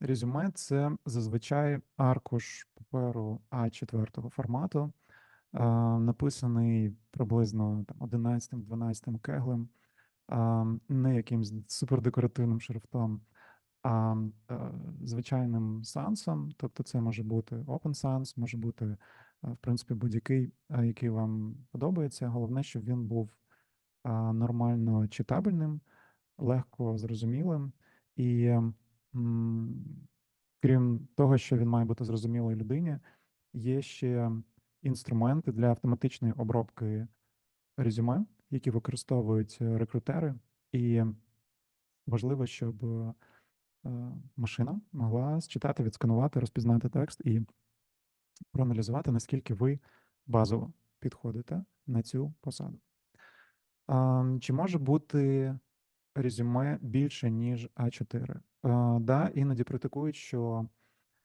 Резюме це зазвичай аркуш паперу А4 формату, написаний приблизно 11-12 кеглем, не якимсь супердекоративним шрифтом, а е, звичайним сансом. Тобто це може бути Open Sans, може бути, е, в принципі, будь-який, е, який вам подобається. Головне, щоб він був нормально читабельним, легко зрозумілим і. Крім того, що він має бути зрозумілий людині, є ще інструменти для автоматичної обробки резюме, які використовують е, рекрутери, і важливо, щоб е, машина могла считати, відсканувати, розпізнати текст і проаналізувати, наскільки ви базово підходите на цю посаду. Чи може бути резюме більше, ніж А4? А, Да, іноді критикують, що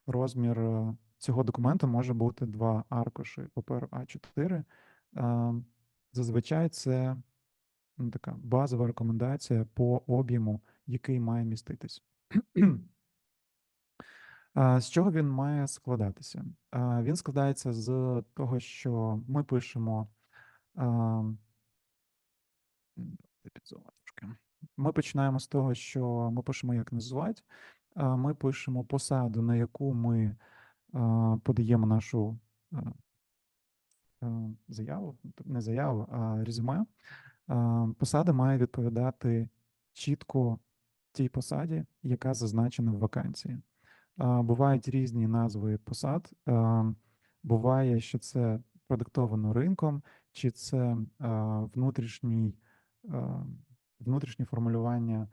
розмір е, цього документу може бути два аркуші паперу А4. А, Зазвичай це ну, така базова рекомендація по об'єму, який має міститись. З чого він має складатися? Він складається з того, що ми пишемо. Ми починаємо з того, що ми пишемо, як назвати. Ми пишемо посаду, на яку ми подаємо нашу заяву, не заяву, а резюме. Посада має відповідати чітко тій посаді, яка зазначена в вакансії. Бувають різні назви посад. Буває, що це продиктовано ринком, чи це внутрішній, а, внутрішнє формулювання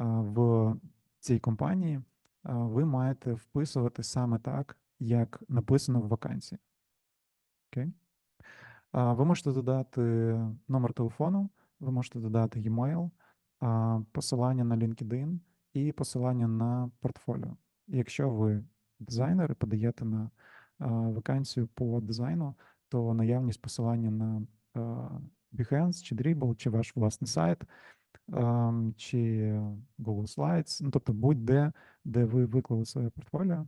в цій компанії. Ви маєте вписувати саме так, як написано в вакансії. Окей? Ви можете додати номер телефону, ви можете додати e-mail, посилання на LinkedIn і посилання на портфоліо. Якщо ви дизайнер і подаєте на вакансію по дизайну, то наявність посилання на Behance чи Dribble, чи ваш власний сайт, чи Google Slides, ну тобто будь-де, де ви виклали своє портфоліо,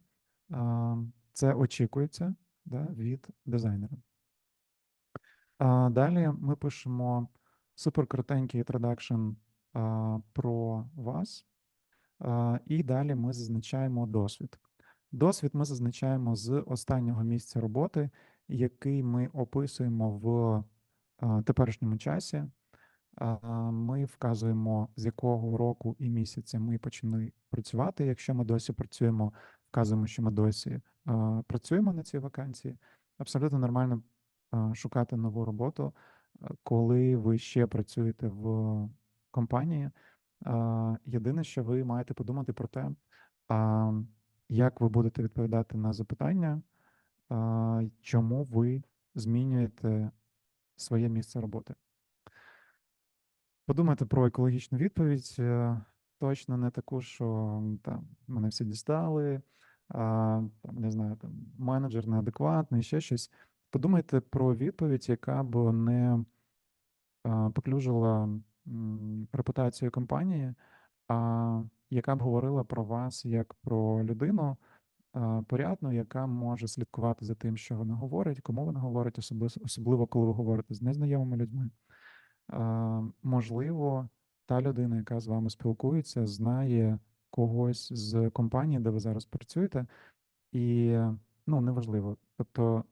це очікується да, від дизайнера. Далі ми пишемо суперкоротенький introduction про вас, і далі ми зазначаємо досвід. Досвід ми зазначаємо з останнього місця роботи, який ми описуємо в теперішньому часі. Ми вказуємо, з якого року і місяця ми почали працювати. Якщо ми досі працюємо, вказуємо, що ми досі працюємо на цій вакансії. Абсолютно нормально шукати нову роботу, коли ви ще працюєте в компанії. Єдине, що ви маєте подумати про те, як ви будете відповідати на запитання, чому ви змінюєте своє місце роботи. Подумайте про екологічну відповідь. е, Точно не таку, що там мене всі дістали, а, там, не знаю, там менеджер неадекватний, ще щось. Подумайте про відповідь, яка б не а, поклюжила м, репутацію компанії, а яка б говорила про вас як про людину порядну, яка може слідкувати за тим, що вона говорить, кому вона говорить, особливо, коли ви говорите з незнайомими людьми. Можливо, та людина, яка з вами спілкується, знає когось з компанії, де ви зараз працюєте, і ну, неважливо. Тобто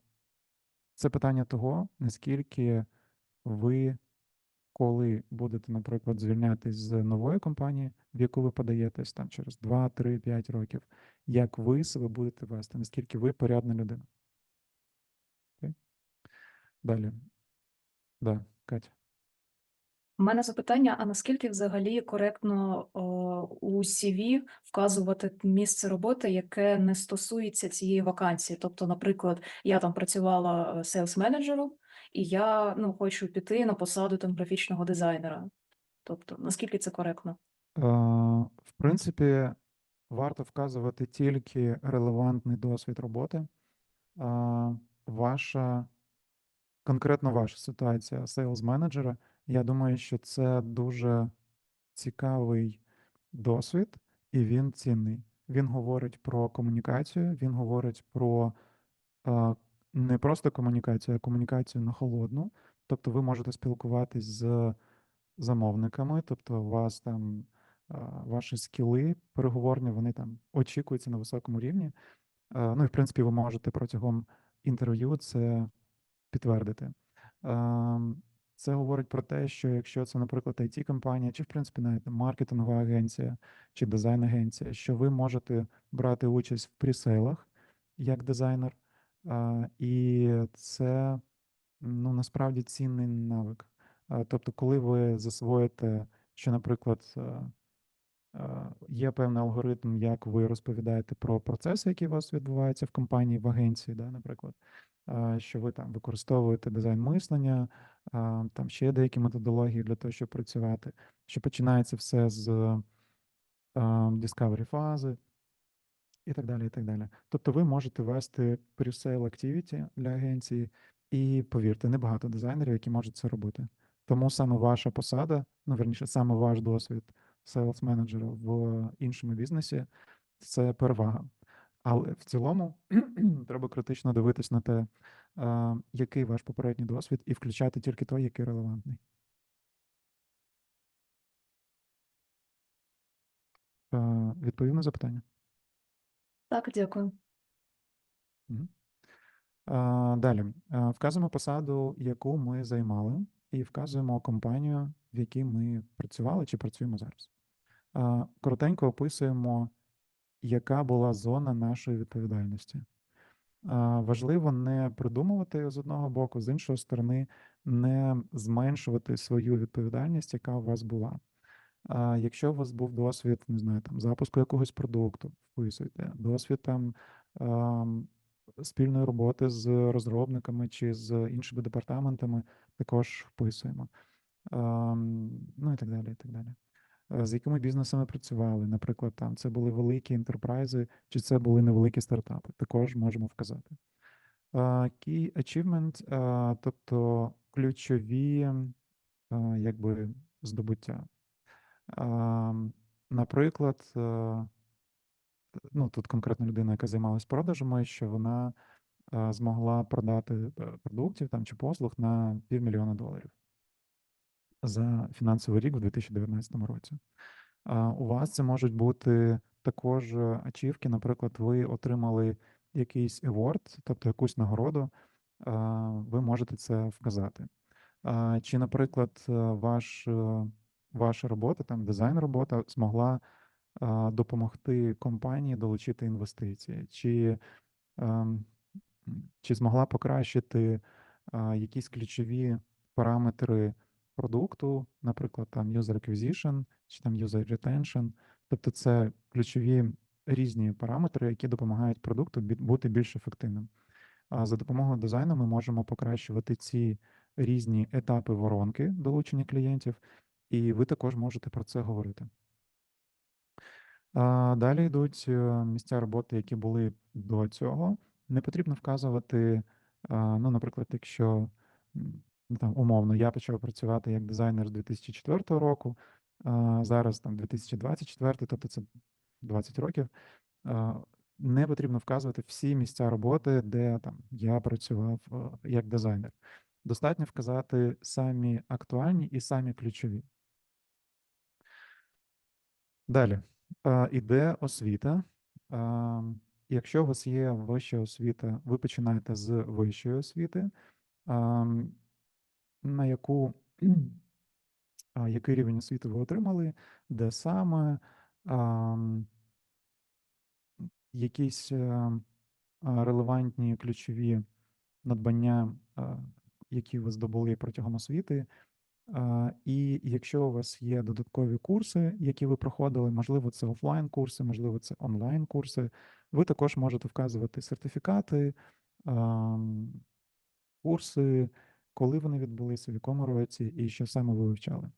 це питання того, наскільки ви, коли будете, наприклад, звільнятись з нової компанії, в яку ви подаєтесь там через 2, 3, 5 років, як ви себе будете вести, наскільки ви порядна людина. Окей? Далі. Да, Катя. У мене запитання: а наскільки взагалі коректно о, у CV вказувати місце роботи, яке не стосується цієї вакансії? Тобто, наприклад, я там працювала селс менеджером, і я ну хочу піти на посаду там графічного дизайнера. Тобто, наскільки це коректно? Е, В принципі, варто вказувати тільки релевантний досвід роботи. Е, Ваша, конкретно ваша ситуація сейлз менеджера. Я думаю, що це дуже цікавий досвід, і він цінний. Він говорить про комунікацію, він говорить про а, не просто комунікацію, а комунікацію на холодну. Тобто ви можете спілкуватись з замовниками, тобто у вас там ваші скіли переговорні, вони там очікуються на високому рівні. Ну і в принципі, ви можете протягом інтерв'ю це підтвердити. Це говорить про те, що якщо це, наприклад, it компанія чи, в принципі, навіть маркетингова агенція чи дизайн-агенція, що ви можете брати участь в пресейлах як дизайнер, і це ну, насправді цінний навик. Тобто, коли ви засвоїте, що, наприклад, а, а, є певний алгоритм, як ви розповідаєте про процеси, які у вас відбуваються в компанії, в агенції, да, наприклад, що ви там використовуєте дизайн мислення, там ще деякі методології для того, щоб працювати, що починається все з а, discovery фази і так далі. і так далі. Тобто ви можете вести pre-sale activity для агенції, і повірте, небагато дизайнерів, які можуть це робити. Тому саме ваша посада, ну верніше, саме ваш досвід sales менеджера в іншому бізнесі це перевага. Але в цілому треба критично дивитись на те, а, який ваш попередній досвід, і включати тільки той, який релевантний. А, Відповів на запитання? Так, дякую. Далі вказуємо посаду, яку ми займали, і вказуємо компанію, в якій ми працювали чи працюємо зараз. Коротенько описуємо, яка була зона нашої відповідальності. Важливо не придумувати з одного боку, з іншої сторони, не зменшувати свою відповідальність, яка у вас була. А якщо у вас був досвід, не знаю, там запуску якогось продукту, вписуйте, досвід там спільної роботи з розробниками чи з іншими департаментами, також вписуємо. Ну і так далі. і так далі. Е, З якими бізнесами працювали, наприклад, там це були великі ентерпрайзи, чи це були невеликі стартапи, також можемо вказати. Key achievement, тобто ключові якби здобуття. Наприклад, е, ну тут конкретно людина, яка займалась продажами, що вона е, змогла продати е, продуктів там чи послуг на півмільйона доларів за фінансовий рік у 2019 році. У вас це можуть бути також ачівки. Наприклад, ви отримали якийсь award, тобто якусь нагороду, ви можете це вказати. Чи, наприклад, ваш, ваша робота, там дизайн робота змогла а, допомогти компанії долучити інвестиції, чи, ем, чи змогла покращити а, якісь ключові параметри продукту, наприклад, там user acquisition, чи там user retention. Тобто це ключові різні параметри, які допомагають продукту бути більш ефективним. А за допомогою дизайну ми можемо покращувати ці різні етапи воронки долучення клієнтів, і ви також можете про це говорити. Далі йдуть е, місця роботи, які були до цього. Не потрібно вказувати, ну, наприклад, якщо там умовно я почав працювати як дизайнер з 2004 року, зараз там 2024, тобто це 20 років. Не потрібно вказувати всі місця роботи, де там я працював е, як дизайнер. Достатньо вказати самі актуальні і самі ключові. Далі іде освіта. Якщо у вас є вища освіта, ви починаєте з вищої освіти, на яку який рівень освіти ви отримали, де саме якісь е, релевантні ключові надбання, які ви здобули протягом освіти. І якщо у вас є додаткові курси, які ви проходили, можливо, це офлайн курси, можливо, це онлайн курси, ви також можете вказувати сертифікати, курси, коли вони відбулися, в якому році і що саме ви вивчали.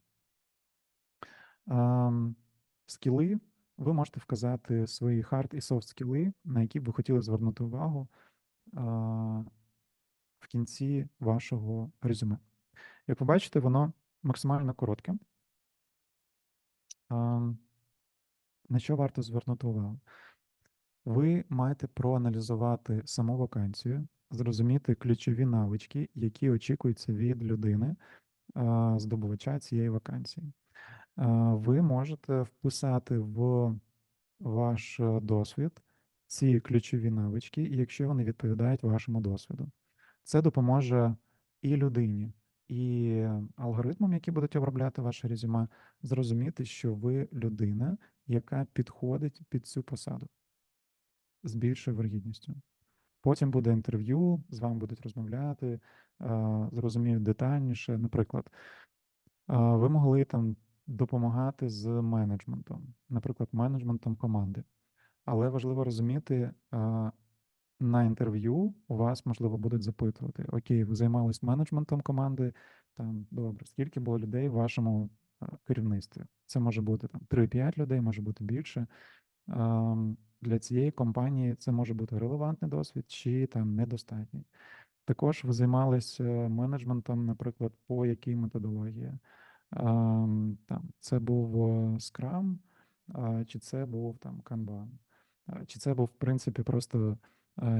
Скіли, ви можете вказати свої хард і софт скіли, на які б ви хотіли звернути увагу в кінці вашого резюме. Як ви бачите, воно максимально коротке. А, На що варто звернути увагу? Ви маєте проаналізувати саму вакансію, зрозуміти ключові навички, які очікуються від людини, здобувача цієї вакансії. Ви можете вписати в ваш е, досвід ці ключові навички, якщо вони відповідають вашому досвіду. Це допоможе і людині, і алгоритмам, які будуть обробляти ваше резюме, зрозуміти, що ви людина, яка підходить під цю посаду з більшою вирогідністю. Потім буде інтерв'ю, з вами будуть розмовляти, зрозуміють детальніше. Наприклад, ви могли там допомагати з менеджментом, наприклад, менеджментом команди. Але важливо розуміти, на інтерв'ю у вас, можливо, будуть запитувати: Окей, ви займались менеджментом команди, там добре, скільки було людей в вашому керівництві? Це може бути там 3-5 людей, може бути більше. Для цієї компанії це може бути релевантний досвід чи там недостатній. Також ви займалися менеджментом, наприклад, по якій методології? Там це був е, Scrum, чи це був там Kanban, чи це був, в принципі, просто е,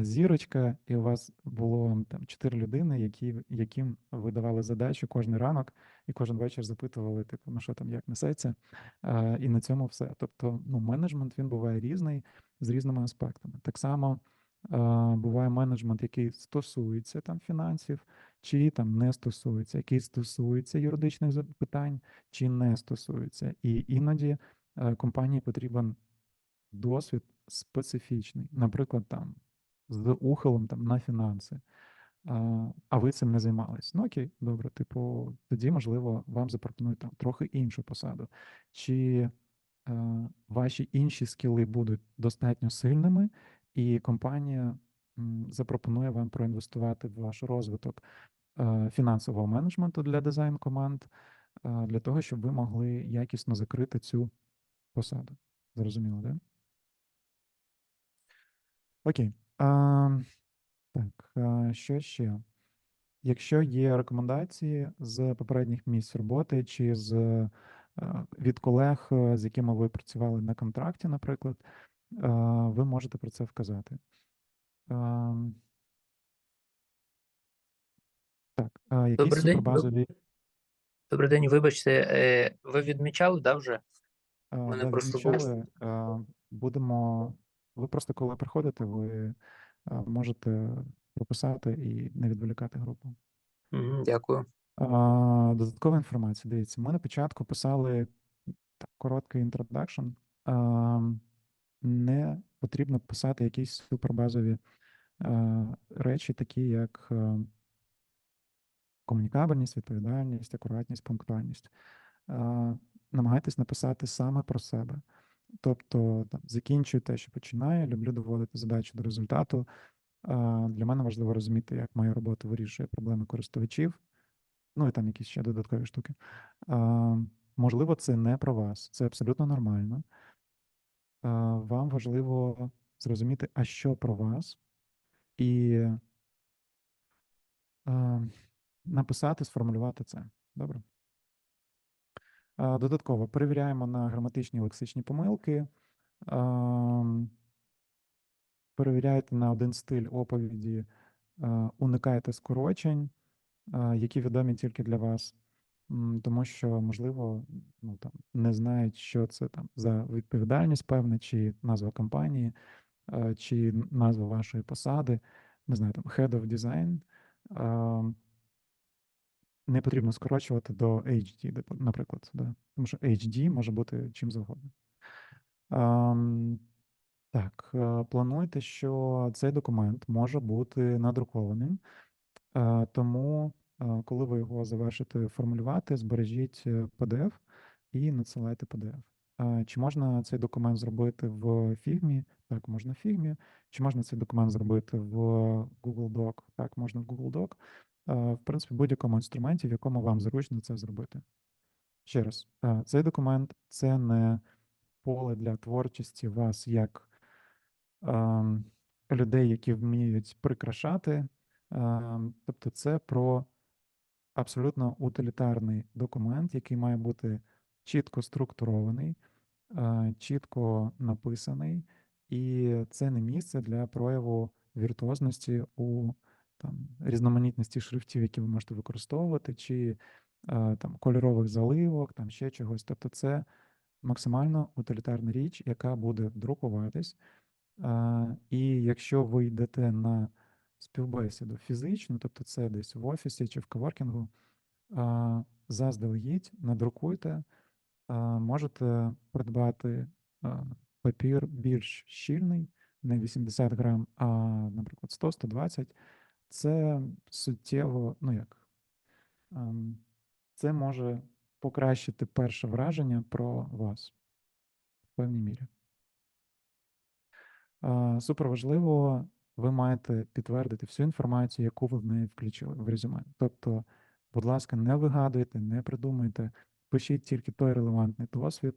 зірочка, і у вас було там чотири людини, які, яким ви давали задачу кожен ранок, і кожен вечір запитували, типу, ну що там, як несеться, і на цьому все. Тобто, ну, менеджмент він буває різний з різними аспектами. Так само буває менеджмент, який стосується там фінансів, чи там не стосується, який стосується юридичних за- питань, чи не стосується. І іноді компанії потрібен досвід специфічний, наприклад, там з ухилом там на фінанси. А, ви цим не займались. Ну окей, добре, типу, тоді, можливо, вам запропонують там трохи іншу посаду. Чи ваші інші скіли будуть достатньо сильними, і компанія запропонує вам проінвестувати в ваш розвиток фінансового менеджменту для дизайн команд, для того, щоб ви могли якісно закрити цю посаду. Зрозуміло, да? Окей. А, так, а, що ще? Якщо є рекомендації з попередніх місць роботи чи з е, від колег, е, з якими ви працювали на контракті, наприклад, е, ви можете про це вказати. Так, якісь Добрий день. супербазові Добрий день, вибачте, ви відмічали, да, вже? мене да, просто відмічали. Будемо. Ви просто коли приходите, ви можете прописати і не відволікати групу. Дякую. Додаткова інформація. Дивіться, ми на початку писали так, короткий інтродакшн. Не потрібно писати якісь супербазові речі, такі як комунікабельність, відповідальність, акуратність, пунктуальність. Намагайтесь написати саме про себе. Тобто, там, закінчую те, що починаю, люблю доводити задачу до результату. Для мене важливо розуміти, як моя робота вирішує проблеми користувачів. Ну і там якісь ще додаткові штуки. Можливо, це не про вас, це абсолютно нормально. Вам важливо зрозуміти, а що про вас, і написати, сформулювати це. Добре? Додатково перевіряємо на граматичні лексичні помилки. Ам, Перевіряйте на один стиль оповіді, а, уникайте скорочень, які відомі тільки для вас, тому що, можливо, ну, там, не знають, що це там за відповідальність певна, чи назва компанії, чи назва вашої посади, не знаю, там Head of Design. Не потрібно скорочувати до HD, наприклад, да? тому що HD може бути чим завгодно. Ам, так, е, плануйте, що цей документ може бути надрукованим, е, тому, е, коли ви його завершите формулювати, збережіть PDF і надсилайте PDF. Чи можна цей документ зробити в Figma? Так, можна в Figma. Чи можна цей документ зробити в Google Doc? Так, можна в Google Doc. В принципі, будь-якому інструменті, в якому вам зручно це зробити. Ще раз, цей документ це не поле для творчості вас як людей, які вміють прикрашати. Тобто, це про абсолютно утилітарний документ, який має бути чітко структурований, чітко написаний і це не місце для прояву віртуозності у там, різноманітності шрифтів, які ви можете використовувати, чи е, там, кольорових заливок, там ще чогось. Тобто це максимально утилітарна річ, яка буде друкуватись. Е, І якщо ви йдете на співбесіду фізично, тобто це десь в офісі чи в коворкінгу, заздалегідь надрукуйте, можете придбати папір більш щільний, не 80 грам, а, наприклад, 100-120. Це суттєво, ну як, ем, це може покращити перше враження про вас в певній мірі. Супер важливо, ви маєте підтвердити всю інформацію, яку ви в неї включили в резюме. Тобто, будь ласка, не вигадуйте, не придумуйте, пишіть тільки той релевантний досвід,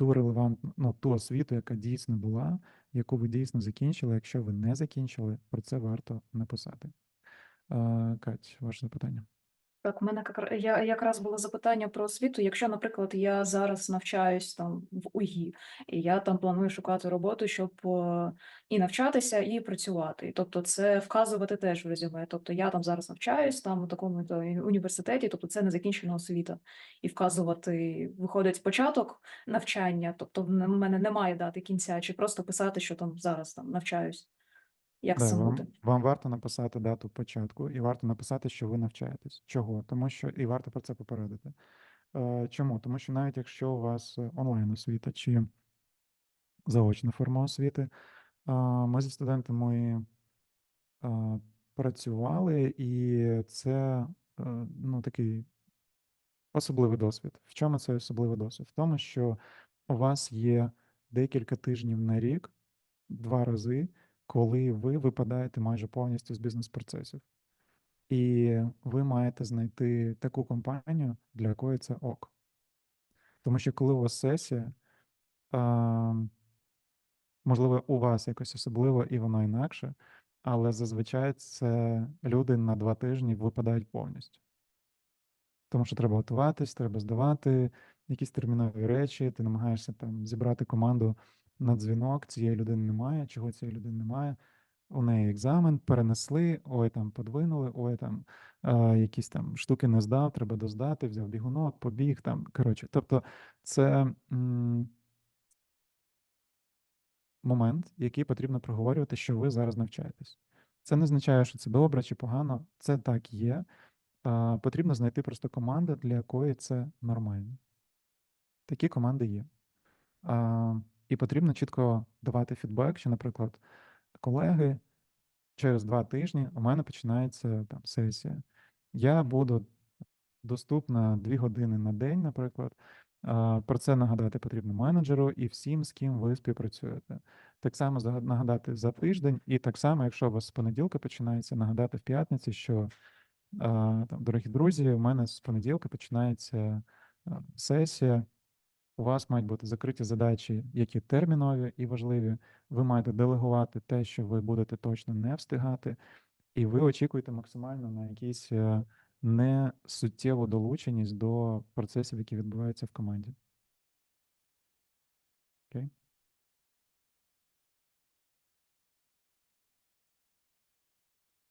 ту релевантну, ну, ту освіту, яка дійсно була, яку ви дійсно закінчили. Якщо ви не закінчили, про це варто написати. Кать, ваше запитання. Так, в мене я, якраз було запитання про освіту. Якщо, наприклад, я зараз навчаюсь там в УГІ, і я там планую шукати роботу, щоб е, і навчатися, і працювати. Тобто, це вказувати теж в резюме. Тобто, я там зараз навчаюсь там у такому то університеті, тобто це не закінчена освіта. І вказувати виходить початок навчання, тобто в мене немає дати кінця, чи просто писати, що там зараз там навчаюсь. Як Да, це вам, вам варто написати дату початку, і варто написати, що ви навчаєтесь. Чого? Тому що і варто про це попередити. Е, Чому? Тому що навіть якщо у вас е, онлайн освіта чи заочна форма освіти, а, ми зі студентами а, працювали, і це е, ну, такий особливий досвід. В чому це особливий досвід? В тому, що у вас є декілька тижнів на рік, два рази, коли ви випадаєте майже повністю з бізнес-процесів. І ви маєте знайти таку компанію, для якої це ок. Тому що коли у вас сесія, можливо, у вас якось особливо і воно інакше, але зазвичай це люди на два тижні випадають повністю. Тому що треба готуватись, треба здавати якісь термінові речі, ти намагаєшся там зібрати команду на дзвінок, цієї людини немає, чого цієї людини немає. У неї екзамен, перенесли, ой, там подвинули, ой, там е, якісь там штуки не здав, треба доздати, взяв бігунок, побіг там. Коротше, тобто це м, момент, який потрібно проговорювати, що ви зараз навчаєтесь. Це не означає, що це добре чи погано, це так є. А, Потрібно знайти просто команду, для якої це нормально. Такі команди є. А, І потрібно чітко давати фідбек, що, наприклад, колеги, через два тижні у мене починається там сесія. Я буду доступна дві години на день, наприклад. Про це нагадати потрібно менеджеру і всім, з ким ви співпрацюєте. Так само нагадати за тиждень, і так само, якщо у вас з понеділка починається, нагадати в п'ятниці, що там, дорогі друзі, у мене з понеділка починається сесія. У вас мають бути закриті задачі, які термінові і важливі. Ви маєте делегувати те, що ви будете точно не встигати, і ви очікуєте максимально на якісь несуттєву долученість до процесів, які відбуваються в команді.